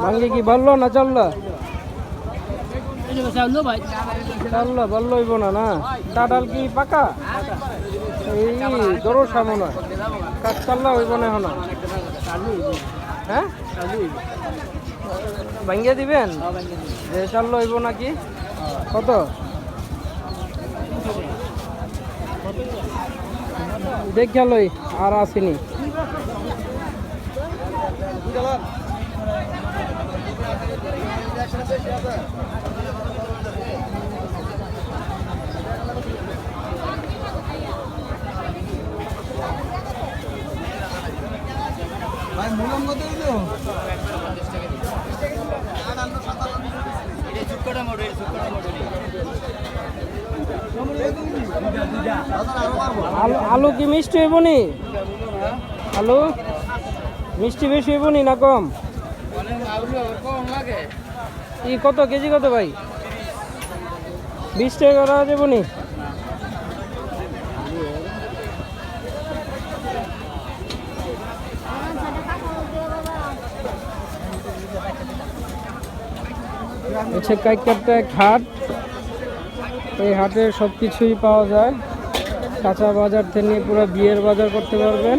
ভাঙ্গি কি বলল না চলল? চলল বললোইব না না? টাডাল কি পাকা? এই দৌড় সামনা কাজ চাল্লা হইব না এখন। হ্যাঁ? ভাঙ্গিয়ে দিবেন? যে চাল্লো হইব নাকি? কত? দেখ লই আর আসেনি। ভাই মূলম কত আলু আলু কি মিষ্টি হইব নি আলু? মিষ্টি বেশি হইব নি না কম কত কেজি কত ভাই? বিশ টাকা করা যাব নি হচ্ছে কাইকারটা এক হাট। এই হাটে সব কিছুই পাওয়া যায়। কাঁচা বাজার থেকে পুরো বিয়ের বাজার করতে পারবেন।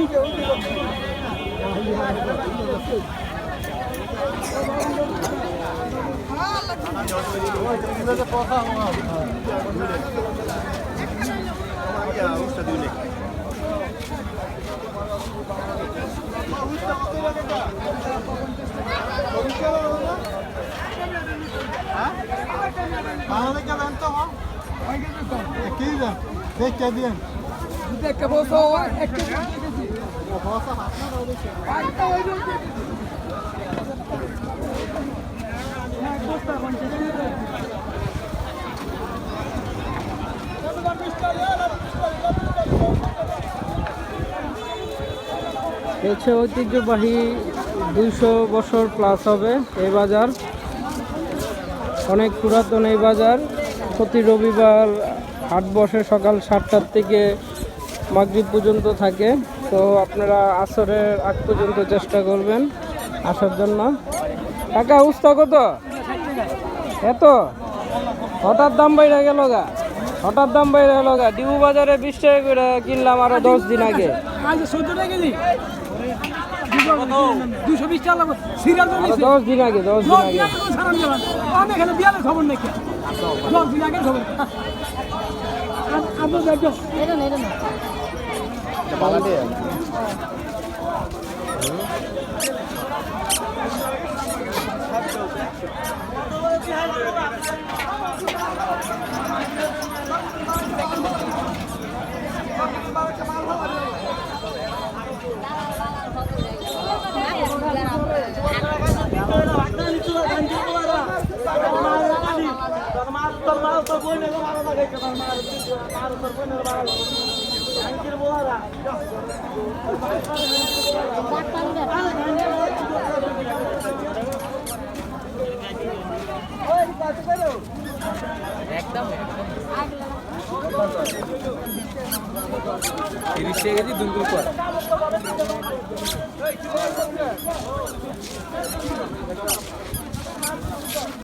কে দেন তো কি দেন দেখ দিন এই হচ্ছে ঐতিহ্যবাহী দুইশো বছর প্লাস হবে এই বাজার। অনেক পুরাতন এই বাজার। প্রতি রবিবার হাট বসে সকাল সাতটার থেকে মাগরিব পর্যন্ত থাকে। তো আপনারা আসরের আগ পর্যন্ত চেষ্টা করবেন আসার জন্য। টাকা উস্তা কত? এত? হঠাৎ দাম বাইরে গেল গা। হঠাৎ দাম বাইরে গেল গা। ডিবু বাজারে বিশ টাকা করে কিনলাম আরও দশ দিন আগে। চোদ্দ টাকা দুশো বিশ টাকা লাগবে। সিরিয়াল দশ দিন আগে দশ দিন আগে। সারান যাবেন আমি এখানে বিয়ালের খবর নাকি দশ দিন আগে খবর। আপনার একজন তিরিশ টাকা কেজি দুই